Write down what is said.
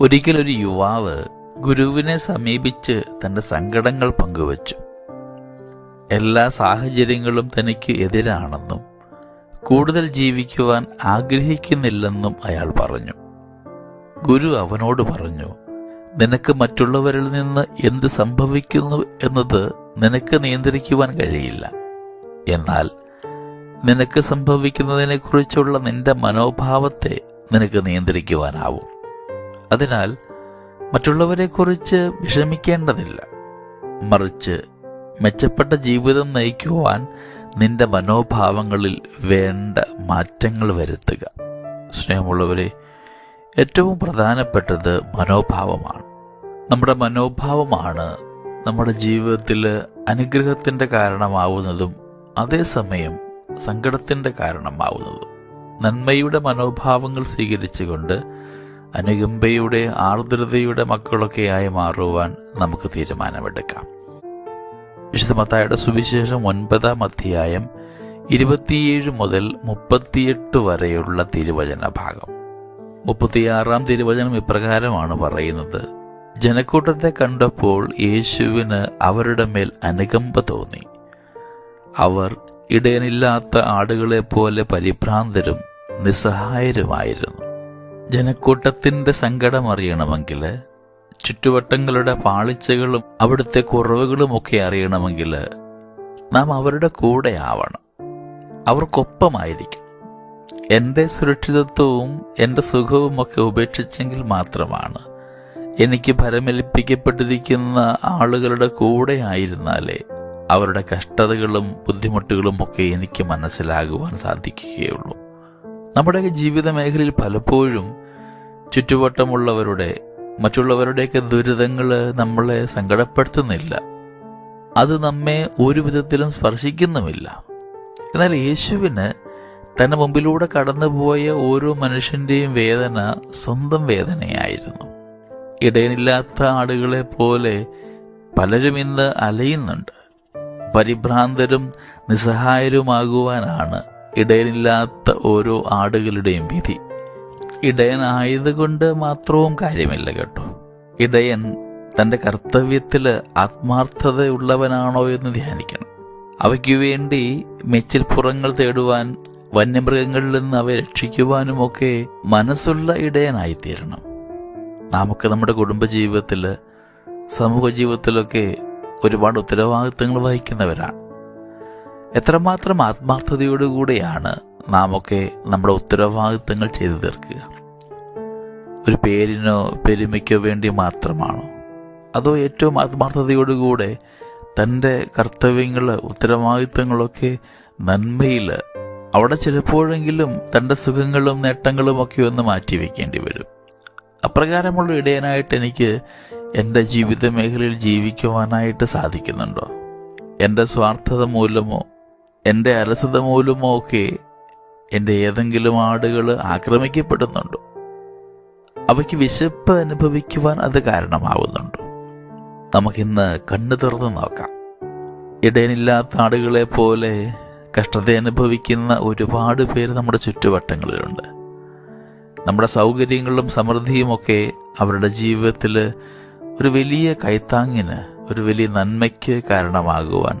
ഒരിക്കലൊരു യുവാവ് ഗുരുവിനെ സമീപിച്ച് തന്റെ സങ്കടങ്ങൾ പങ്കുവച്ചു. എല്ലാ സാഹചര്യങ്ങളും തനിക്ക് എതിരാണെന്നും കൂടുതൽ ജീവിക്കുവാൻ ആഗ്രഹിക്കുന്നില്ലെന്നും അയാൾ പറഞ്ഞു. ഗുരു അവനോട് പറഞ്ഞു നിനക്ക് മറ്റുള്ളവരിൽ നിന്ന് എന്ത് സംഭവിക്കുന്നു എന്നത് നിനക്ക് നിയന്ത്രിക്കുവാൻ കഴിയില്ല. എന്നാൽ നിനക്ക് സംഭവിക്കുന്നതിനെക്കുറിച്ചുള്ള നിന്റെ മനോഭാവത്തെ നിനക്ക് നിയന്ത്രിക്കുവാനാവും. അതിനാൽ മറ്റുള്ളവരെക്കുറിച്ച് വിഷമിക്കേണ്ടതില്ല. മറിച്ച് മെച്ചപ്പെട്ട ജീവിതം നയിക്കുവാൻ നിന്റെ മനോഭാവങ്ങളിൽ വേണ്ട മാറ്റങ്ങൾ വരുത്തുക. സ്നേഹമുള്ളവരെ ഏറ്റവും പ്രധാനപ്പെട്ടത് മനോഭാവമാണ്. നമ്മുടെ മനോഭാവമാണ് നമ്മുടെ ജീവിതത്തിൽ അനുഗ്രഹത്തിന്റെ കാരണമാവുന്നതും അതേസമയം സങ്കടത്തിന്റെ കാരണമാവുന്നതും. നന്മയുടെ മനോഭാവങ്ങൾ സ്വീകരിച്ചുകൊണ്ട് അനുകമ്പയുടെ ആർദ്രതയുടെ മക്കളൊക്കെയായി മാറുവാൻ നമുക്ക് തീരുമാനമെടുക്കാം. വിശുദ്ധമത്തായുടെ സുവിശേഷം ഒൻപതാം അധ്യായം ഇരുപത്തിയേഴ് മുതൽ മുപ്പത്തിയെട്ട് വരെയുള്ള തിരുവചന ഭാഗം. മുപ്പത്തിയാറാം തിരുവചനം ഇപ്രകാരമാണ് പറയുന്നത് ജനക്കൂട്ടത്തെ കണ്ടപ്പോൾ യേശുവിന് അവരുടെ മേൽ അനുകമ്പ തോന്നി. അവർ ഇടയനില്ലാത്ത ആടുകളെ പോലെ പരിഭ്രാന്തരും നിസ്സഹായരുമായിരുന്നു. ജനക്കൂട്ടത്തിന്റെ സങ്കടം അറിയണമെങ്കിൽ ചുറ്റുവട്ടങ്ങളുടെ പാളിച്ചകളും അവിടുത്തെ കുറവുകളുമൊക്കെ അറിയണമെങ്കിൽ നാം അവരുടെ കൂടെ ആവണം. അവർക്കൊപ്പമായിരിക്കും എന്റെ സുരക്ഷിതത്വവും എന്റെ സുഖവും ഒക്കെ ഉപേക്ഷിച്ചെങ്കിൽ മാത്രമാണ് എനിക്ക് ഭരമേൽപ്പിക്കപ്പെട്ടിരിക്കുന്ന ആളുകളുടെ കൂടെ ആയിരുന്നാലേ അവരുടെ കഷ്ടതകളും ബുദ്ധിമുട്ടുകളും ഒക്കെ എനിക്ക് മനസ്സിലാകുവാൻ സാധിക്കുകയുള്ളൂ. നമ്മുടെ ജീവിത മേഖലയിൽ പലപ്പോഴും ചുറ്റുവട്ടമുള്ളവരുടെ മറ്റുള്ളവരുടെയൊക്കെ ദുരിതങ്ങൾ നമ്മളെ സങ്കടപ്പെടുത്തുന്നില്ല. അത് നമ്മെ ഒരു വിധത്തിലും സ്പർശിക്കുന്നുമില്ല. എന്നാൽ യേശുവിന് തന്റെ മുമ്പിലൂടെ കടന്നുപോയ ഓരോ മനുഷ്യന്റെയും വേദന സ്വന്തം വേദനയായിരുന്നു. ഇടയനില്ലാത്ത ആടുകളെ പോലെ പലരും ഇന്ന് അലയുന്നുണ്ട്. പരിഭ്രാന്തരും നിസ്സഹായരുമാകുവാനാണ് ഇടയനില്ലാത്ത ഓരോ ആടുകളുടെയും വിധി. ഇടയനായതുകൊണ്ട് മാത്രവും കാര്യമില്ല കേട്ടോ. ഇടയൻ തന്റെ കർത്തവ്യത്തിൽ ആത്മാർത്ഥതയുള്ളവനാണോ എന്ന് ധ്യാനിക്കണം. അവയ്ക്കു വേണ്ടി മെച്ചിൽപ്പുറങ്ങൾ തേടുവാൻ വന്യമൃഗങ്ങളിൽ നിന്ന് അവയെ രക്ഷിക്കുവാനുമൊക്കെ മനസ്സുള്ള ഇടയനായിത്തീരണം. നമുക്ക് നമ്മുടെ കുടുംബജീവിതത്തിൽ സമൂഹ ജീവിതത്തിലൊക്കെ ഒരുപാട് ഉത്തരവാദിത്തങ്ങൾ വഹിക്കുന്നവരാണ്. എത്രമാത്രം ആത്മാർത്ഥതയോടുകൂടെയാണ് നാം ഒക്കെ നമ്മുടെ ഉത്തരവാദിത്തങ്ങൾ ചെയ്തു തീർക്കുക? ഒരു പേരിനോ പെരുമയ്ക്കോ വേണ്ടി മാത്രമാണോ? അതോ ഏറ്റവും ആത്മാർത്ഥതയോടുകൂടെ തന്റെ കർത്തവ്യങ്ങൾ ഉത്തരവാദിത്തങ്ങളൊക്കെ നന്മയിൽ അവിടെ ചിലപ്പോഴെങ്കിലും തന്റെ സുഖങ്ങളും നേട്ടങ്ങളും ഒക്കെ ഒന്ന് മാറ്റിവെക്കേണ്ടി വരും. അപ്രകാരമുള്ള ഇടയനായിട്ട് എനിക്ക് എന്റെ ജീവിത മേഖലയിൽ ജീവിക്കുവാനായിട്ട് സാധിക്കുന്നുണ്ടോ? എന്റെ സ്വാർത്ഥത മൂലമോ എന്റെ അലസത മൂലമോ ഒക്കെ എന്റെ ഏതെങ്കിലും ആടുകൾ ആക്രമിക്കപ്പെടുന്നുണ്ടോ? അവയ്ക്ക് വിശപ്പ് അനുഭവിക്കുവാൻ അത് കാരണമാവുന്നുണ്ടോ? നമുക്കിന്ന് കണ്ണു തുറന്നു നോക്കാം. ഇടയനില്ലാത്ത ആടുകളെ പോലെ കഷ്ടത അനുഭവിക്കുന്ന ഒരുപാട് പേര് നമ്മുടെ ചുറ്റുവട്ടങ്ങളിലുണ്ട്. നമ്മുടെ സൗകര്യങ്ങളും സമൃദ്ധിയുമൊക്കെ അവരുടെ ജീവിതത്തിൽ ഒരു വലിയ കൈത്താങ്ങിന് ഒരു വലിയ നന്മയ്ക്ക് കാരണമാകുവാൻ